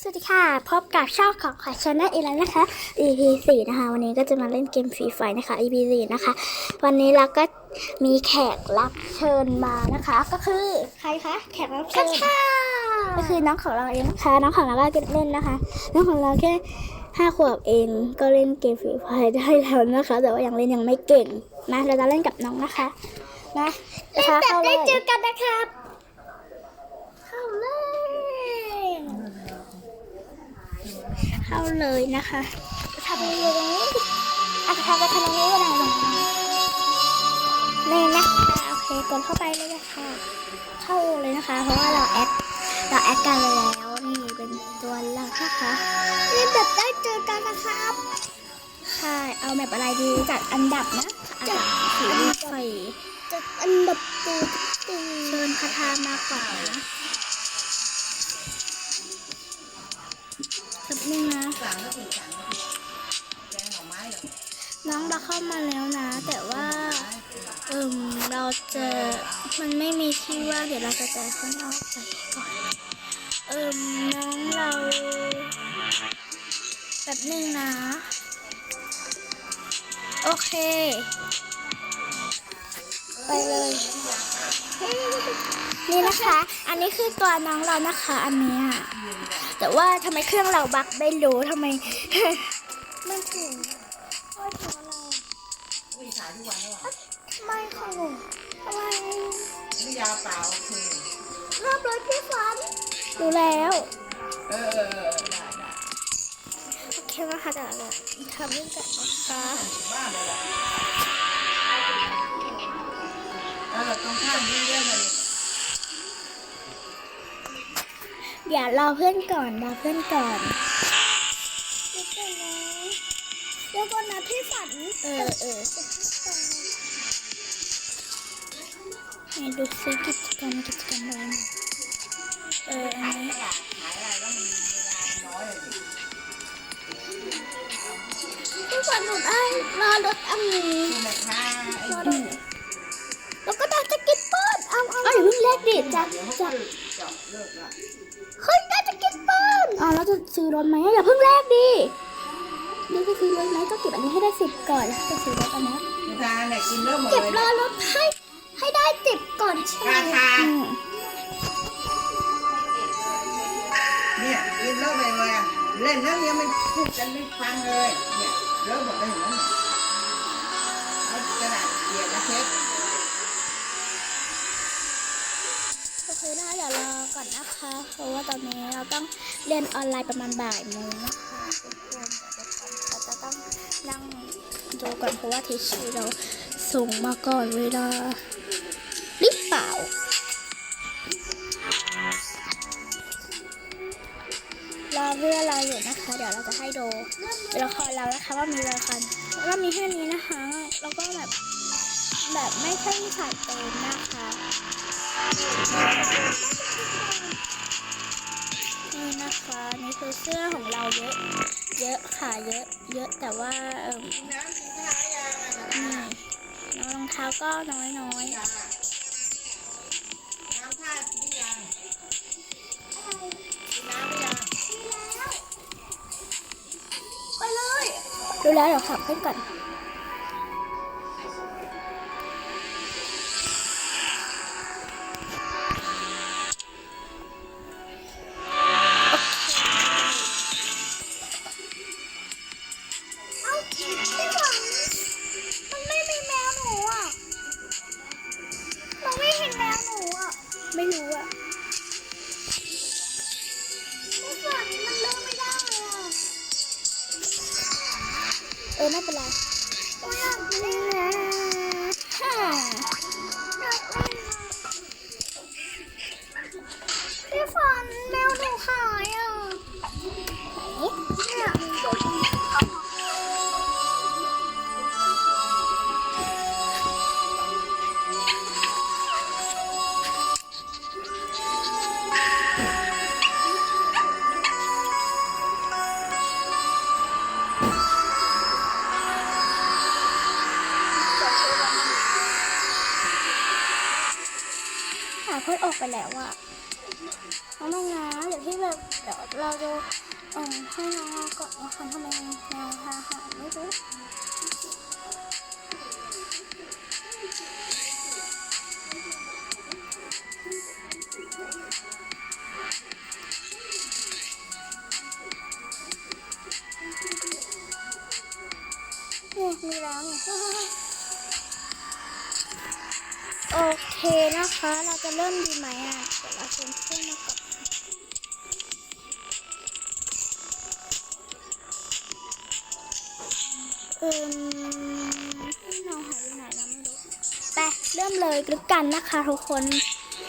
สวัสดีค่ะ พบกับช่องของขวัญชนะอีกแล้วนะคะ EP 4นะคะ วันนี้ก็จะมาเล่นเกมฟรีไฟนะคะ EP 4นะคะ วันนี้เราก็มีแขกรับเชิญมานะคะ ก็คือใครคะ แขกรับเชิญก็คือน้องของเราเองนะคะ น้องของเราก็เล่นนะคะ น้องของเราแค่ห้าขวบเองก็เล่นเกมฟรีไฟได้แล้วนะคะ แต่ว่ายังเล่นยังไม่เก่งนะเราจะเล่นกับน้องนะคะนะนะคะเข้าเลยเจอกันนะครับเข้าเลย เข้าเลยนะคะทำอยู่ตรงนี้อาจจะทำไปทางนี้ก็ได้หรอกเลยนะคะโอเคกดเข้าไปเลยนะคะเข้าเลยนะคะ เพราะว่าเราแอดเราแอดกันไปแล้วนี่เป็นตัวหลักนะคะนี่แบบได้เจอกันนะครับค่ะเอาแบบอะไรดีจัดอันดับนะจัดสีไฟจัดอันดับตัวเชิญคาทามาก่อนนะ แป๊บนึงนะน้องเราเข้ามาแล้วนะ แต่ว่า เอิมเราจะมันไม่มีที่ว่างเดี๋ยวเราจะแจกข้างนอกไปก่อนเอิมน้องเราแบบนึงนะ โอเค ไปเลย นี่นะคะ อันนี้คือตัวน้องเรานะคะ อันนี้แต่ว่าทำไมเครื่องเราบักไม่รู้ทำไม มันถึงไม่ทำอะไรอุ้ยขายทุกวันแล้วเหรอทำไมของหนูอะไรนี่ยาเปล่าโอรอบรถพี่ฟันดูแล้ว เออได้ได้โอเคนะคะเดี๋ยวเราทำเรื่องกันนะคะบ้านเลยและเออตรงข้ามนี่เยอะเลย เดี๋ยวรอเพื่อนก่อนรอเพื่อนก่อนเดี๋ยวก่อนนะพี่ฝันเออเออไหนดูซิกิจกรรมกิจกรรมอะไรเอออันนี้พี่ฝันหนูได้รอรถอันนี้ รถไหมอย่าเพิ่งแลกดินี่จะซื้อรถไหมต้องเก็บอันนี้ให้ได้สิบก่อนแล้วจะซื้อรถอันนี้นิทานเนี่ยกินเริ่มหมดเก็บเลยรอรถให้ให้ได้สิบก่อนใช่ไหมราคาอืมเนี่ยกินเริ่มไปเลยอะเล่นแล้วเนี่ยมันพูดกันไม่ฟังเลยเนี่ยเริ่มหมดเลยเห็นไหมเนี่ยเอากระดาษเกลี่ยกระเช็ด โอเคนะคะเดี๋ยวรอก่อนนะคะ เพราะว่าตอนนี้เราต้องเรียนออนไลน์ประมาณบ่ายโมงนะคะทุกคนเราจะต้องนั่งดูก่อนเพราะว่าทีชีเราส่งมาก่อนเวลาหรือเปล่ารอเพื่อเราอยู่นะคะ เดี๋ยวเราจะให้ดูละครเรานะคะว่ามีละครว่ามีแค่นี้นะคะ แล้วก็แบบแบบไม่ใช่สายเต็มนะคะ นี่นะคะนี่คือเสื้อของเราเยอะ เยอะค่ะเยอะ เยอะแต่ว่าเออกินน้ำกินข้าวยังอะนี่แล้วรองเท้าก็น้อยน้อยยังอะน้ำท่ากินยังกินน้ำหรือยังไปเลยดูแล้วเดี๋ยวขับขึ้นก่อน 我喊他们 อิมน้องหายไปไหนแล้วไม่รู้ไปเริ่มเลยกรึกกันนะคะทุกคน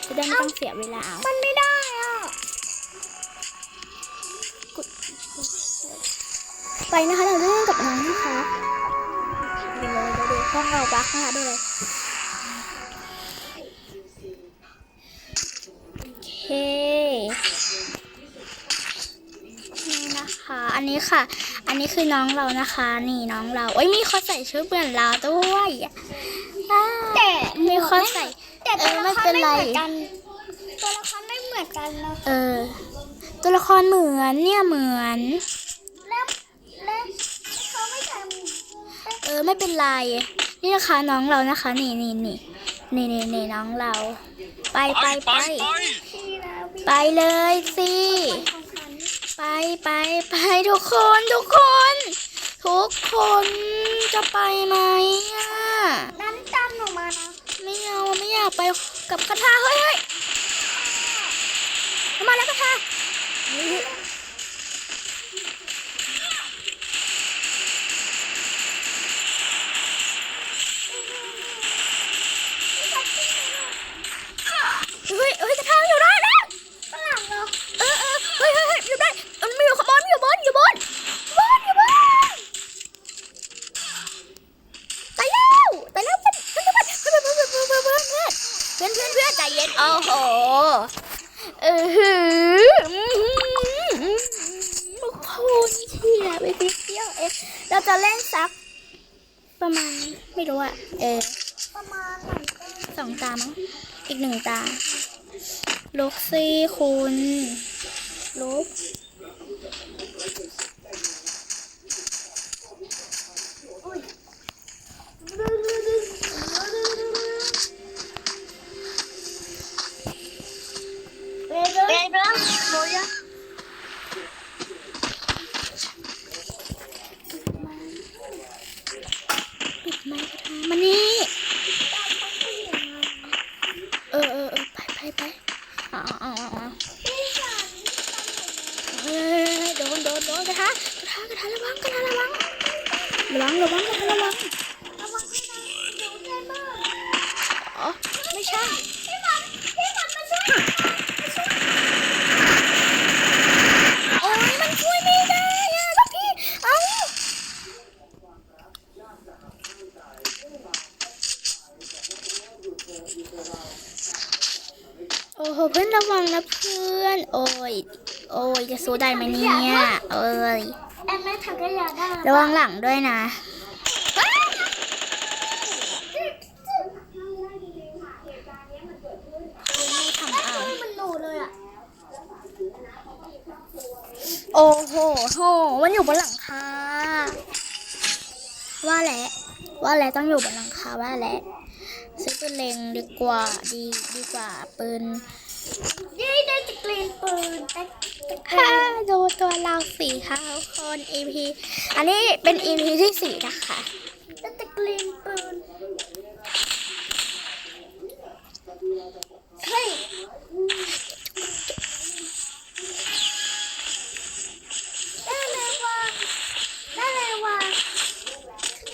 จะได้ไม่ต้องเสียเวลามันไม่ได้อะกดไปนะคะเราเริ่มกับน้องนะคะเดี๋ยวเราดูห้องเราบักนะคะดูเลยโอเคนี่นะคะ อันนี้ค่ะ นนี้คือน้องเรานะคะ นี่น้องเราโอ้ยมีคนใส่ชุดเหมือนเราด้วยอ่าแต่มีคนใส่แต่เอตัวอละไม่ครเป็นไม่ไรเหมือนกันตัวละครไม่เหมือนกันนะเออ ตัวละครเหมือนเนี่ยเหมือนแล้วแล้วเขาไม่ทเออไม่เป็นไรนี่นะคะน้องเรานะคะ นี่นี่นี่นี่นี่นี่น้องเรา ไปไปไปำที่นะพี่ไปเลยสิของฉัน ไปไปไปทุกคนทุกคน ทุกคนจะไปไหมอะนั้นจำหนูมานะไม่เอาไม่อยากไปกับกระทาเฮ้ยเฮ้ยมาแล้วกระทา โอ้โหเออหือคุณเชียร์ไปนิเที่ยวเองเราจะเล่นสัก ประมาณไม่รู้อะเออประมาณสองตามั้งอีกหนึ่งตาลุกซี่คุณลุก ได้ไหมเนี่ยเอ้ยแอมแม่ถังขยะได้ระวังหลังด้วยนะไม่ทำเอามันหนูเลยอะโอ้โหโห มันอยู่บนหลังคา ว่าแหละ ว่าแหละต้องอยู่บนหลังคาว่าแหละซื้อปืนเล็งดีกว่า ดีดีกว่าปืนยี่ได้จะกรีนปืนแต่แต่กรีค่าน ดูตัวเราสี่ค่ะทุกคน EP อันนี้เป็น EP ที่สี่นะคะแต่จะกรีนปืนเฮ้ยได้เลยว่ะได้เลยว่ะ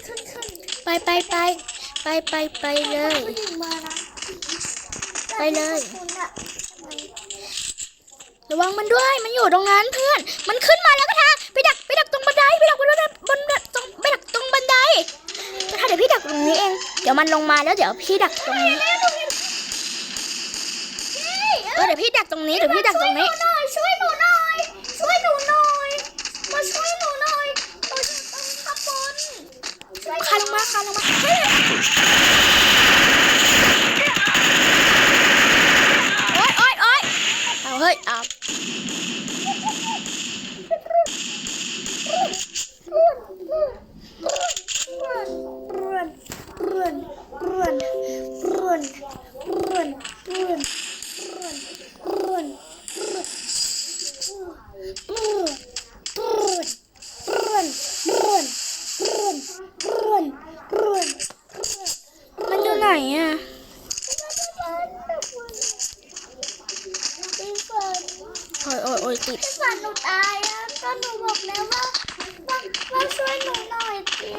ขึ้นขึ้นขึ้นไปไปไปไปไปไปเลย ผู้หญิงมานะไปเลย คุณอะ ระวังมันด้วย มันอยู่ตรงนั้นเพื่อน มันขึ้นมาแล้วก็ทาไปดักไปดักตรงบันไดไปดักบนบันไดบนตรงไปดักตรงบันไดก็ทาเดี๋ยวพี่ดักตรงนี้เอง เดี๋ยวมันลงมาแล้วเดี๋ยวพี่ดักตรงนี้เออเดี๋ยวพี่ดักตรงนี้เดี๋ยวพี่ดักตรงนี้ ช่วยหนูหน่อย ช่วยหนูหน่อย มาช่วยหนูหน่อยหนูอยู่ตรงข้างบนช่วยคาลงมาคาลงมาเฮ้อ๊ยโอ๊ยโอ๊ยเอาเฮ้ยเอา ฝันหนูตายอะก็หนูบอกแล้วว่าว่าว่าช่วยหนูหน่อยสิ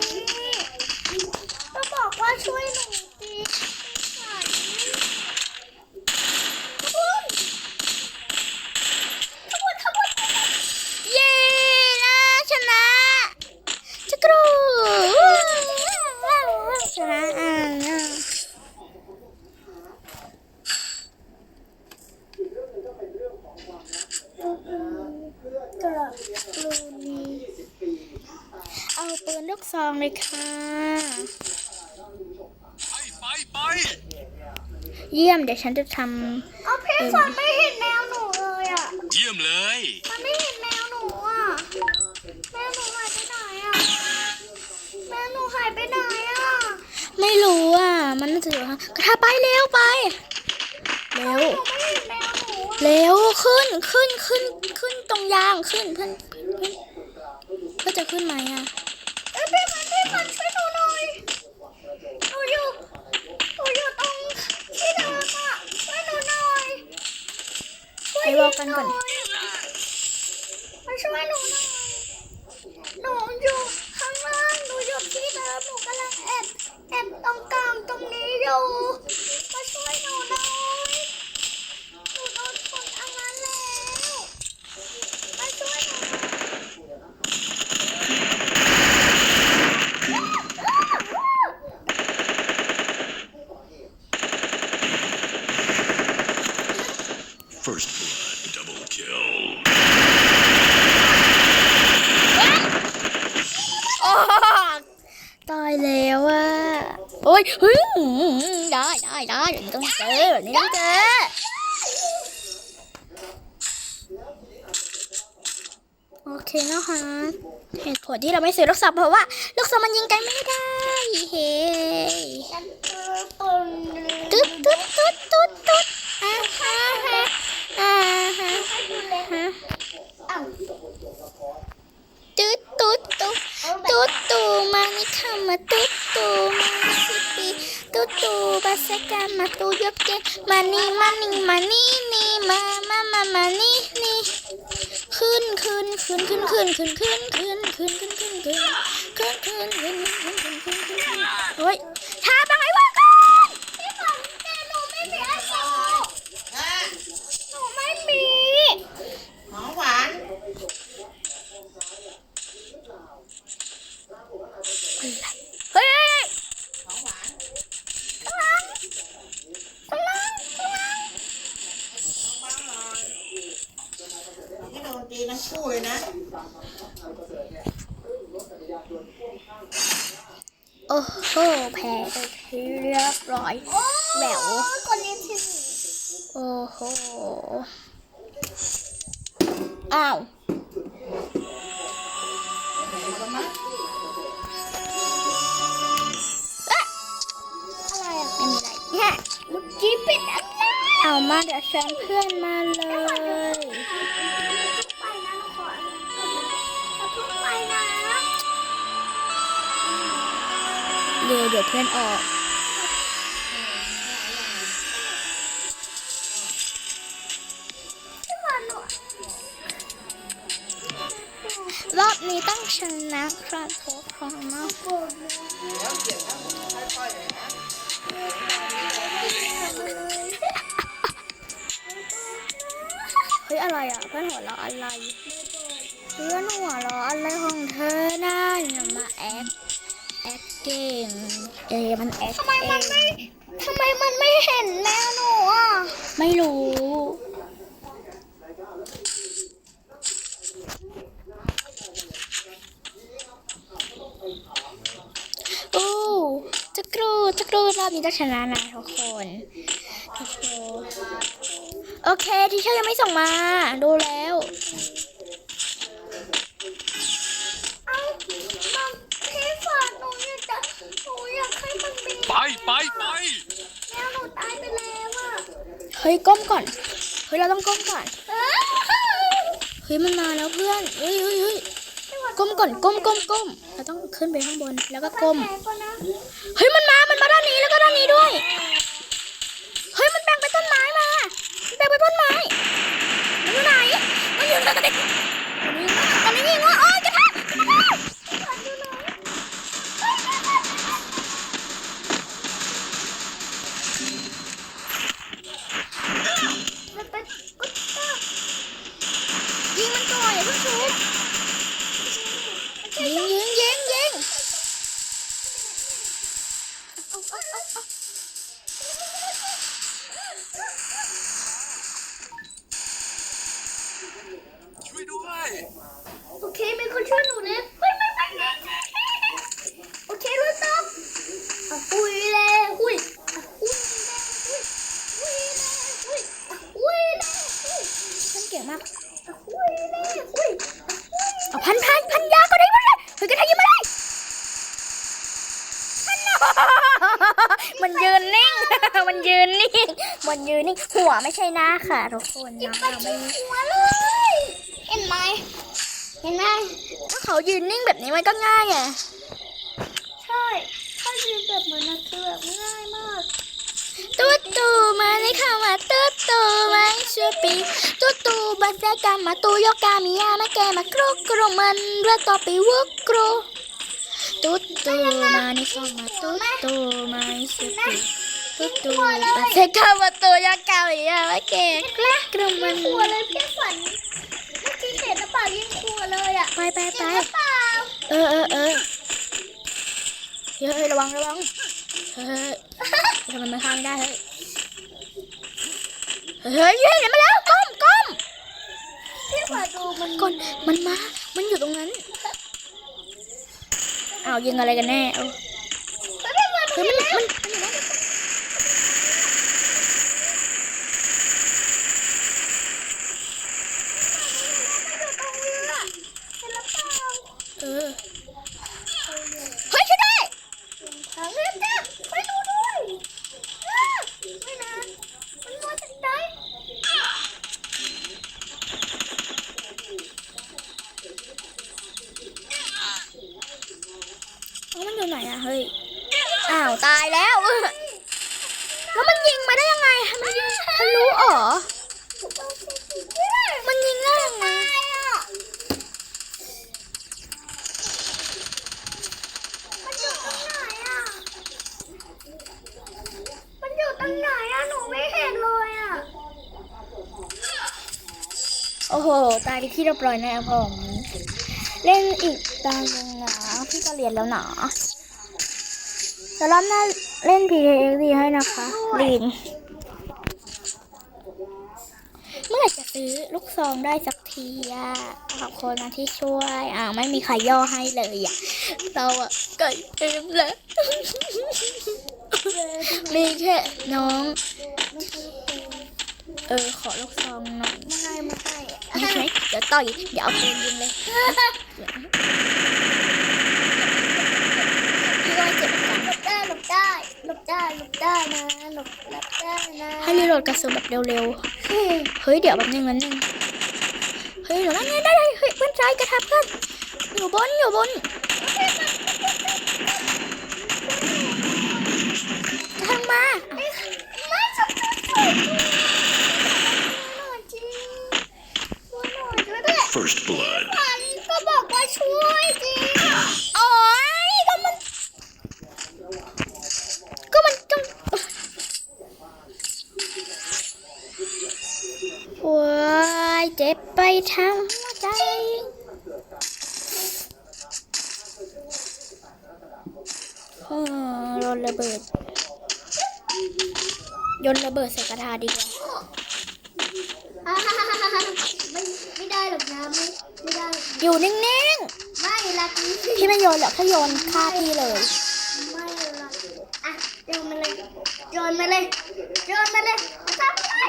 ก็บอกว่าช่วยหนูสิฝันขบวนขบวนขบวน เย้นะชนะจะกรูชนะอะ กระลูนีเอาปืนลูกซองเลยค่ะ ไปไปเยี่ยมเดี๋ยวฉันจะทเอาพี่ฝันไม่เห็นแมวหนูเลยอะ เยี่ยมเลย มันไม่เห็นแมวหนูอะ แมวหนูหายไปไหนอะ แมวหนูหายไปไหนอะำไม่รู้อะ มันน่าจะอยู่ข้างกระทาไปเร็วไป เร็วหนูไม่เห็นแมวหนูอะเร็วขึ้นขึ้นขึ้นขึ้น ตรงยางขึ้นเพื่อนเพื่อนพื่จะขึ้นไหมอะเอ้ยพี่มันพี่มันช่วยหนูหน่อยหนูอยู่หนูอยู่ตรงที่เดิมอะช่วยหนูหน่อยช่วยไปบอกกันก่อนหมาช่วยหนูหน่อย หนูอยู่ข้างล่าง หนูอยู่ที่เดิม หนูกำลังแอบแอบตรงกลางตรงนี้อยู่ มาช่วยหนูหน่อย หนูโดนคนอันนั้นแล้ว มาช่วยหนูหน่อย first blood double kill โอ้ตายแล้วอะ โอ้ยเฮ้ยได้ได้ได้เดี๋ยวนี้ต้องเจอเดี๋ยวนี้ต้องเจอ โอเคนะคะเหตุผลที่ เราไม่ซื้อลูกซองเพราะว่า ลูกซองมันยิงไกันไม่ได้เฮ้ตุ๊ดตุ๊ดตุ๊ดตุ๊ดตุ๊ดอ่าฮะฮะอ่าฮะให้ดูเลยฮะอ้าวตุ๊ดตุ๊ดตุ๊ดตุ๊ดตู่มานี่ค่ะมาตุ๊ดตู่มาสิปีตุ๊ดตู่บาสกามาตูยบเจมานี่มานี่มานี่นี่มามามามานี่นี่ขึ้นขึ้นขึ้นขึ้นขึ้นขึ้นขึ้นขึ้น โอ้แพ้ไปเรียบร้อยแหววโอ้โห อ้าวอะไรอะไม่มีอะไรฮะลูกี้เป็นอะไรเอามาเดี๋ยวเชิญเพื่อนมาเลย เร็วเดี๋ยวเพื่อนออกรอบนี้ต้องชนะครับทุกคนนะโกรธเลยเดี๋ยวเก็บแล้วค่อยๆเลยนะเฮ้ยอะไรอะเพื่อนหัวเราะอะไร เพื่อนหัวเราะอะไรของเธอนะอย่ามาแอคแอค เก่งเอมันแอคทำไมมันไม่ทำไมมันไม่เห็นแมวหนูอะ ไม่รู้ โอ้จะกรูจะกรูรอบนี้ต้องชนะนะทุกคนทุกคนโอเคที่เชอร์ยังไม่ส่งมา ดูแล้ว ไปไปไปแมวหนูตายไปแล้วอะเฮ้ยก้มก่อน เฮ้ยเราต้องก้มก่อน เอ้ยเฮ้ยมันมาแล้วเพื่อนเฮ้ยเฮ้ยเฮ้ยก้มก่อนก้มก้มก้มเราต้องขึ้นไปข้างบนแล้วก็ก้ม แผลก่อนนะ เฮ้ยมัน มั ใช่หน้าค่ะทุกคนนะเราไม่หัวเลย เห็นไหมเห็นไหมถ้าเขายืนนิ่งแบบนี้มันก็ง่ายไงใช่ถ้ายืนแบบเหมือนนักเคือแบบง่ายมากตูตูมาเลยค่ะมาตูตูมาชูปีตูตูบาเซกามาตูโยกามิยามาแกมากรุกรุมันเรือต่อไปวุกกรุตูตูมานี่เข้ามาตูตูมาชูปี ตูตูบาเซกามาตูโยกามิยามาแกกรุกรุมันกลัวเลยพี่ฝันเมื่อกี้เห็นหรือเปล่ายิ่งกลัวเลยอะไปไปไปเออเออเออเฮ้ยระวังระวังเฮ้ยทำไมมันข้าไม่ได้เฮ้ยเฮ้ยเฮ้ยเห็นมาแล้วก้มก้มพี่ฝันดูมันก่อนมันมา มันอยู่ตรงนั้นอ้าวยิงอะไรกันแน่เออไม่เป็นไรเฮ้ยมันมันออ เฮ้ยช่วยด้วย ทางเลือกจ้ะไปดูด้วยอะไม่นะมันมาจากไหน เอามันอยู่ไหนอะเฮ้ย อ้าวตายแล้ว แล้วมันยิงมาได้ยังไง มันยิงทะลุอ๋อ มันยิงได้ยังไง มันอยู่ตรงไหนอะมันอยู่ตรงไหนอะหนูไม่เห็นเลยอะ โอ้โห ตายไปที่เรียบร้อยแล้วผม เล่นอีกตาหนึ่งนะพี่ก็เรียนแล้วหนาจะรอบหน้าเล่น PKXD ให้นะคะลีนเมื่อไหร่จะซื้อลูกซองได้สักทีอะขอบคนนะที่ช่วยอ่าไม่มีใครย่อให้เลยอะเราอะไก่เต็มแล้ว มีแค่น้อง เออ ขอลูกซองหน่อยไม่ให้ไม่ ให้ไม่ใช่เดี๋ยวต่อยเดี๋ยวเอาปืนยิงเลยพี่ว่าเจ็บเหมือนกันหลบได้หลบได้หลบได้หลบได้นะหลบหลบได้นะให้รีโหลดกระสุนแบบเร็วๆเฮ้ยเดี๋ยวแบบนึงแป๊บนึงเฮ้ยเดี๋ยวนั้นได้ได้เฮ้ยเพื่อนใจกระทับเพื่อนอยู่บนอยู่บนทางมา ไม่จับจับจับหน่อยจริงช่วยหน่อย ช่วยด้วย First blood. มันก็บอกว่าช่วยจริงโอ้ยก็มัน ก็มันต้องโอ้ยเจ็บไปทั้งหัวใจเออโยนระเบิดโยนระเบิดใส่กระทาดีกว่าอ่า ไม่ไม่ได้หรอกนะไม่ไม่ได้ อยู่นิ่งไม่ละกี้ๆ พี่ไม่โยนหรอกถ้าโยนฆ่าพี่เลย ไม่ละอะโยนมาเลยโยนมาเลยโยนมาเลยทำอะไร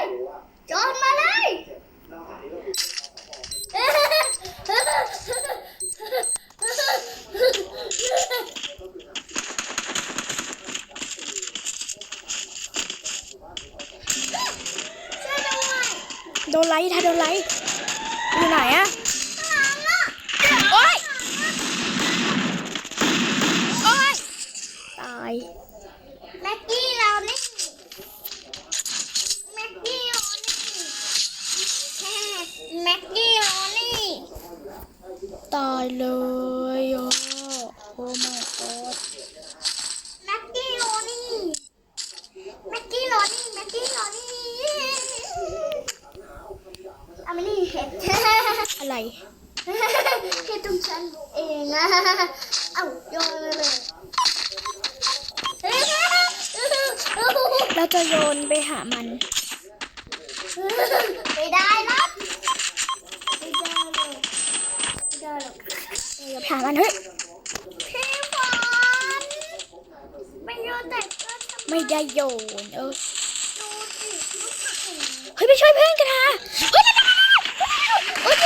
โยนมาเลย โดนไลท์ทาโดนไลท์อยู่ไหนอะโอ๊ยโอ๊ยตายแม็กกี้เรานี่แม็กกี้เรานี่แม็กกี้เรานี่ตายเลยโอ้โอ้ my god อะไรแค่ตรงฉันเองนะเอาโยนเลยเราจะโยนไปหามัน ไม่ได้นะไม่ได้หรอกไม่ได้หรอกเราถยหามันเฮ้ยพี่ฝนไม่โยนแต่ก็ไม่ได้โยนเออเฮ้ยไปช่วยเพื่อนกันนะเฮ้ย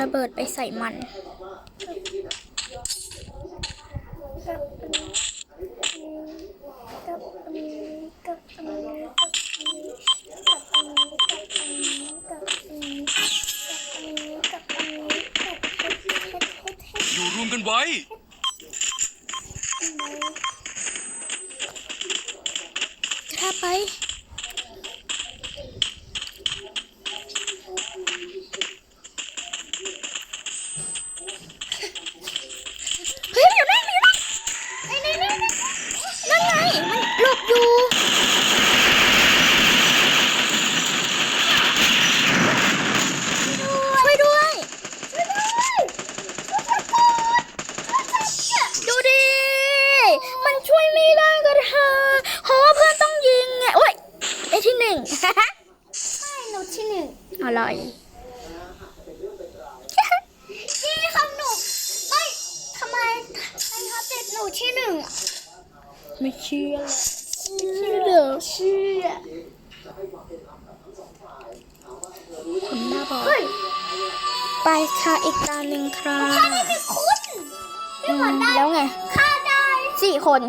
ระเบิดไปใส่มัน อยู่รวมกันไว้ จะไป พี่ครับหนูไม่ทำไมทำไมเขาติดหนูที่หนึ่งไม่เชื่อไม่เชื่อเหรอเชื่อคุณน่าบอกไปค่ะอีกตาหนึ่งครับข้าได้คือคุณแล้วไงข้าได้สี่คน